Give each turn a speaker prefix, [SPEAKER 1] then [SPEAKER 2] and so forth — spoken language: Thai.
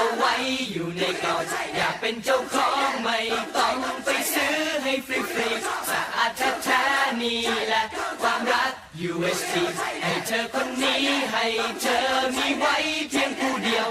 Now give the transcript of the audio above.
[SPEAKER 1] เอาไว้อยู่อนอยากเป็นเจ้าของไม่ต้องไปซื้อให้ฟรีๆสะอาดแท้ๆนี่แหละความรัก UST ให้เธอคนนี้ให้เธอมีไว้เพียงผู้เดียว